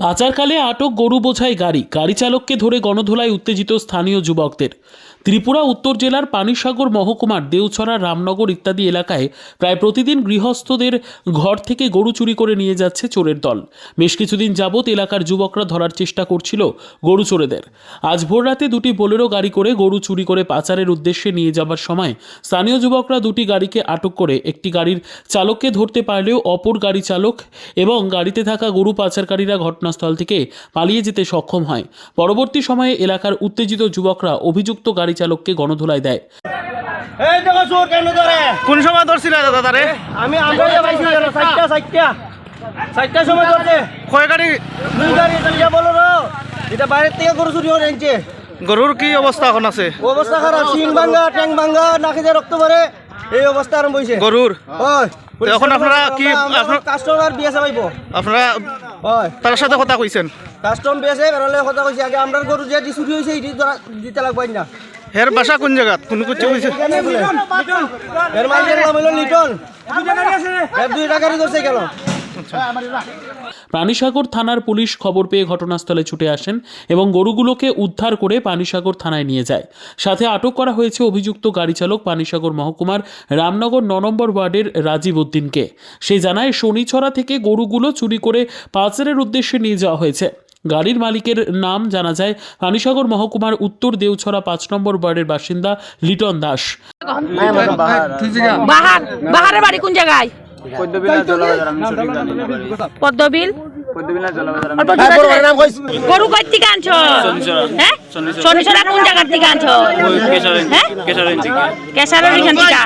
পাচারকালে আটক গরু বোঝাই গাড়ি। গাড়ি চালককে ধরে গণধোলায় উত্তেজিত স্থানীয় যুবকদের। ত্রিপুরা, উত্তর জেলার পানিসাগর মহকুমার দেউছড়া, রামনগর ইত্যাদি এলাকায় প্রায় প্রতিদিন গৃহস্থদের ঘর থেকে গরু চুরি করে নিয়ে যাচ্ছে চোরের দল। বেশ কিছুদিন যাবৎ এলাকার যুবকরা ধরার চেষ্টা করছিল গরু চোরেদের। আজ ভোররাতে দুটি বোলেরো গাড়ি করে গরু চুরি করে পাচারের উদ্দেশ্যে নিয়ে যাবার সময় স্থানীয় যুবকরা দুটি গাড়িকে আটক করে একটি গাড়ির চালককে ধরতে পারলেও অপর গাড়ি চালক এবং গাড়িতে থাকা গরু পাচারকারীরা ঘটনাস্থল থেকে পালিয়ে যেতে সক্ষম হয়। পরবর্তী সময়ে এলাকার উত্তেজিত যুবকরা অভিযুক্ত গাড়ি চালককে গণধোলায় দেয়। কেন ধরে? কোন সময় ধরছিলে দাদা তারে? আমি আমরা পাইছি কেন? চারটা চারটা চারটার সময় ধরছে। কয় গাড়ি? দুই গাড়ি এটা বলো এটা বাইরের থেকে গরু চুরি করে এনেছে গরুর কি অবস্থা এখন আছে? অবস্থা খারাপ সিং ভাঙ্গা ট্যাং ভাঙ্গা নাকি দিয়ে রক্ত পরে এই অবস্থা আরম্ভ হয়েছে গরুর? এখন আপনারা কি- আপনার- কাস্টমার বিয়েছে পাইব আপনারা হয়। তার সাথে কথা কইছেন? কাস্টম বিয়েছে বেরোলে কথা কইছি। আগে আমরা গরু যে চুরি হয়েছে এটি দিতে লাগবাই না। হের বাসা কোন জায়গাত? কোন কিছু কইছে। এর মালিকের নাম হলো লিটন দুইটা গাড়ি ধরছে কেন প্রাণীসাগর থানার পুলিশ খবর পেয়ে ঘটনাস্থলে ছুটে আসেন এবং গরুগুলোকে উদ্ধার করে পানিসাগর থানায় নিয়ে যায়। সাথে আটক করা হয়েছে অভিযুক্ত গাড়ি চালক পানিসাগর মহকুমার রামনগর ন নম্বর ওয়ার্ডের রাজীব উদ্দিনকে। সে জানায়, শনিছড়া থেকে গরুগুলো চুরি করে পাচারের উদ্দেশ্যে নিয়ে যাওয়া হয়েছে। গাড়ির মালিকের নাম জানা যায়। রানীসাগর মহকুমার উত্তর দেউছড়া পাঁচ নম্বর ওয়ার্ডের বাসিন্দা লিটন দাস। বাহার বাহারের বাড়ি কোন জায়গায়? পদ্মবিল। গরু কই থেকে আনছ? হ্যাঁ? শনিছড়া কোন জায়গার থেকে আনছ? হ্যাঁ? কেশারের এখান থেকে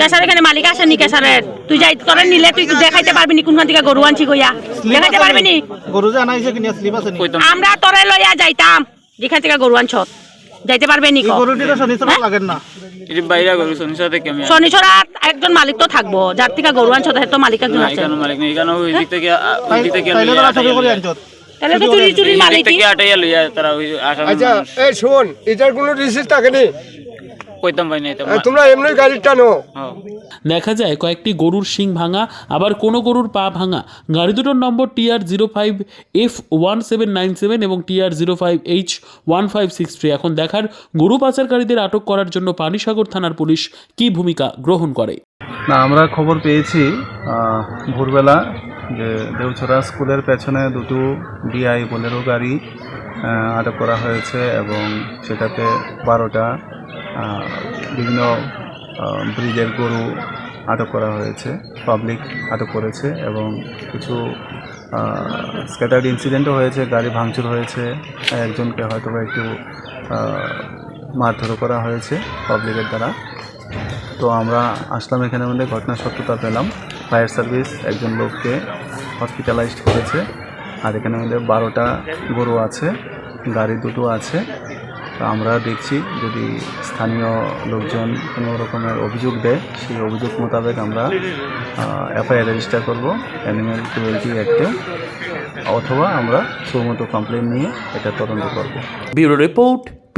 কেশারের এখানে মালিক আসেনি কেশারের। তুই যাই তোরে নিলে তুই দেখাইতে পারবি নি কোনখান থেকে গরু আনছি কইয়া। দেখাইতে পারবি নি? গরু যে আনাইছে কিনা স্লিপ আছে আমরা তোরে লইয়া যাইতাম। যেখান থেকে গরু আনছ। যাইতে পারবে নি শনিবার হ্যাঁ? না। থেকে একজন মালিক তো থাকব যার থেকে গরু আনছ তো মালিক একজন আছে। এখানে মালিক নেই এখানে ওই দিক থেকে ওই দিক থেকে তাইলে লইয়া চুরি করে আটাইয়া আনছত। তাহলে তো চুরি চুরির মালিক থেকে আটাইয়া লইয়া তারা ওই আসামি আচ্ছা এই শোন এটার কোনো রিসিট থাকেনি? কইতাম তোমরা এমনি গাড়ি টানো। দেখা যায় কয়েকটি গরুর শিং ভাঙা আবার কোন গরুর পা ভাঙা। গাড়ি দুটোর number TR zero five F one seven nine seven এবং TR zero five H one five six three. এখন দেখার গরু পাচারকারীদের আটক করার জন্য পানিসাগর থানার পুলিশ কি ভূমিকা গ্রহণ করে? না, আমরা খবর পেয়েছি ভোরবেলা যে দেউছড়া স্কুলের পেছনে দুটো ডিআই বোলেরো গাড়ি আটক করা হয়েছে এবং সেটাতে বারোটা বিভিন্ন ব্রিজের গরু আটক করা হয়েছে, পাবলিক আটক করেছে এবং কিছু স্ক্যাটার্ড ইনসিডেন্টও হয়েছে, গাড়ি ভাঙচুর হয়েছে, একজনকে হয়তো একটু আহ, মারধরও করা হয়েছে পাবলিকের দ্বারা। তো আমরা আসলাম এখানে মধ্যে ঘটনা সত্যতা পেলাম। ফায়ার সার্ভিস একজন লোককে হসপিটালাইজড করেছে। আর এখানে মধ্যে বারোটা গরু আছে গাড়ি দুটো আছে। তো আমরা দেখছি যদি স্থানীয় লোকজন কোনো রকমের অভিযোগ দেয় সেই অভিযোগ মোতাবেক আমরা এফআইআর রেজিস্টার করব অ্যানিম্যাল ক্রুয়েলটি অ্যাক্টে অথবা আমরা সুমতো কমপ্লেন নিয়ে এটা তদন্ত করব। Bureau report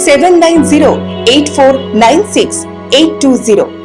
790 8496 820